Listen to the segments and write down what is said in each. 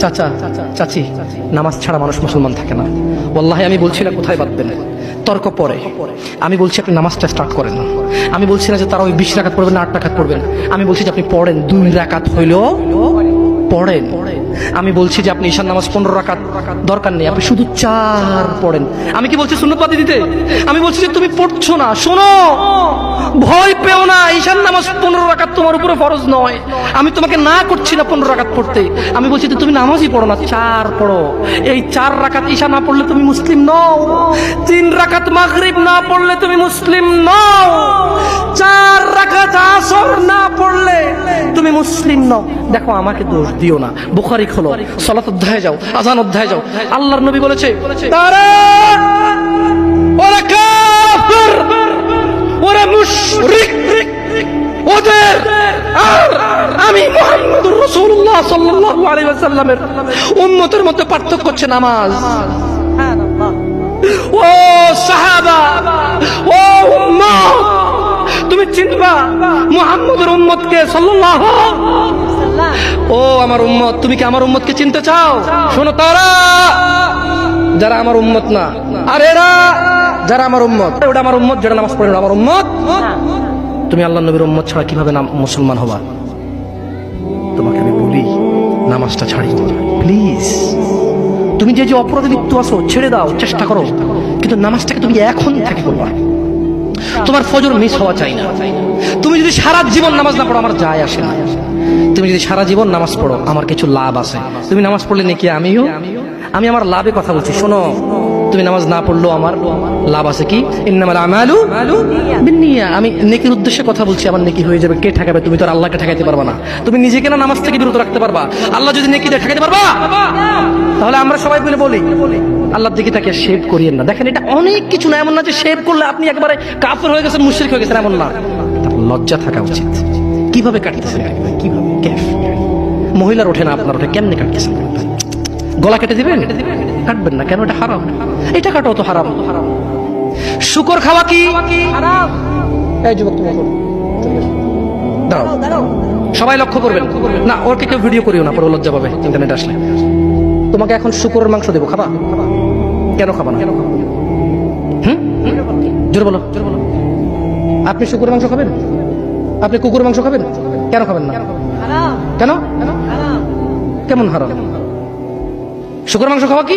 চাচা, চাচি, নামাজ ছাড়া মানুষ মুসলমান থাকে না। ওল্লাহে আমি বলছি না কোথায় বাঁধবেন? তর্ক পরে। আমি বলছি আপনি নামাজটা স্টার্ট করেন। আমি বলছি না যে তারা ওই বিশ রাখাত পড়বেন আট রাখাত পড়বেন। আমি বলছি যে আপনি পড়েন, দুই রাকাত হইলেও পড়েন। আমি বলছি যে আপনি ঈশান নামাজ পনেরো রাকাত দরকার নেই, আপনি শুধু চার পড়েন। আমি কি বলছি শূন্যপাতি দিতে? আমি বলছি যে তুমি পড়ছো না, শোনো। ভয় পেও না ঈশান নামাজ তোমার উপরে ফরজ নয়। আমি তোমাকে না করছি না পনেরো রাকাত পড়তে। আমি বলছি যে তুমি নামাজই পড়ো না, চার পড়ো। এই চার রাকাত ঈশা না পড়লে তুমি মুসলিম নও। তিন রাকাত মাগরিব না পড়লে তুমি মুসলিম নও। চার রাকাত আসর না পড়লে তুমি মুসলিম নও। দেখো, আমাকে দোষ দিও না। বুখারি খোলো, সলাত অধ্যায় যাও আজান অধ্যায় যাও। আল্লাহর নবী বলেছে, তারা ওরা কাফির রাসূলুল্লাহ সাল্লাল্লাহু আলাইহি ওয়াসাল্লামের উম্মতের মধ্যে পার্থক্য হচ্ছে নামাজ। ও সাহাবা ও উম্মত তুমি চিনবা মুহাম্মদের উম্মতকে সাল্লাল্লাহু ও আমার উম্মত তুমি কি আমার উম্মতকে চিনতে চাও? শোনো তারা যারা আমার উম্মত না আর এরা যারা আমার উম্মত ওটা আমার উম্মত যারা নামাজ পড়ে আমার উম্মত। তুমি আল্লাহ নবীর উম্মত ছাড়া কীভাবে নাম মুসলমান হবা? নামাজটা ছাড়ি। প্লিজ, তুমি যে যে অপরাধে লিপ্ত আসো ছেড়ে দাও, চেষ্টা করো। কিন্তু নামাজটাকে তুমি এখন থেকে করবা তোমার ফজর মিস হওয়া চাই না। তুমি যদি সারা জীবন নামাজ না পড়ো, আমার যায় আসে না। তুমি যদি সারা জীবন নামাজ পড়ো, আমার কিছু লাভ আছে। তুমি নামাজ পড়লে নাকি আমিও? আমি আমার লাভে কথা বলছি, শোনো। তুমি নামাজ না পড়লেও আমার লাভ আছে কি? আমি নেকির উদ্দেশ্যে কথা বলছি, আমার নেকি হয়ে যাবে। কে ঠেকাবে? তুমি তো আল্লাহকে ঠেকাইতে পারবা না। তুমি নিজেকে না নামাজ থেকে বিরত রাখতে পারবা। আল্লাহ যদি নেকি ঠেকাইতে পারবা, তাহলে আমরা সবাই মিলে বলি, আল্লাহর দিকে তাকে শেভ করিয়েন না। দেখেন, এটা অনেক কিছু না, এমন না যে শেভ করলে আপনি একবারে কাফের হয়ে গেছেন, মুশরিক হয়ে গেছেন, এমন না। লজ্জা থাকা উচিত। কীভাবে কাটতেছেন কীভাবে? মহিলার ওঠে না, আপনার ওঠে। কেমনে কাটতেছেন? গলা কেটে দিবেন? কাটবেন না। কেন? এটা হারাম। এটা কাটো তো হারাম। শুকর খাওয়া কি? এই যুবক তুমি দাঁড়াও। সবাই লক্ষ্য করবেন। না ওকে কেউ ভিডিও করিও না পরে লজ্জা পাবে ইন্টারনেট আসলে। তোমাকে এখন শুকরের মাংস দেবো খাবা? কেন খাবা না? হুম? জোর বলো। জোর বলো আপনি শুকুরের মাংস খাবেন? আপনি কুকুরের মাংস খাবেন? কেন খাবেন না? কেন? কেমন হারাম? শুকুর মাংস খাওয়া কি?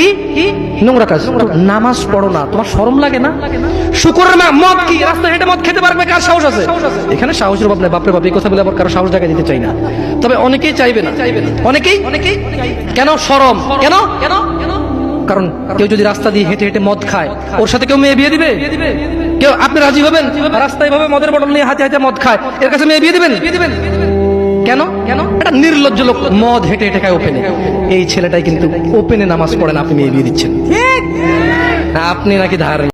কি? নোংরা কাজ। নামাজ পড়ো না, তোমার শরম লাগে না? শুকুরের মা, মদ কি? রাস্তায় হেঁটে মদ খেতে পারবে, কার সাহস আছে? এখানে সাহসের অভাব নেই, বাপরে বাপ, এই কথা বলে আবার কারও সাহস জায়গা দিতে চাই না। তবে অনেকেই চাইবে না। অনেকেই? অনেকেই কেন? শরম। কেন? কেন কারণ কেউ যদি রাস্তা দিয়ে হেঁটে হেঁটে মদ খায়, ওর সাথে কেউ মেয়ে বিয়ে দিবে? কেউ? আপনি রাজি হবেন? রাস্তায় ভাবে মদের বটল নিয়ে হাতে হাতে মদ খায়, এর কাছে মেয়ে বিয়ে দিবেন বিয়ে দিবেন? কেন? কেন? এটা নির্লজ্জ লোক মদ হেঁটে হেঁটে খায় ওপেনে। এই ছেলেটাই কিন্তু ওপেনে নামাজ পড়েন আপনি বিয়ে দিচ্ছেন। আপনি নাকি ধার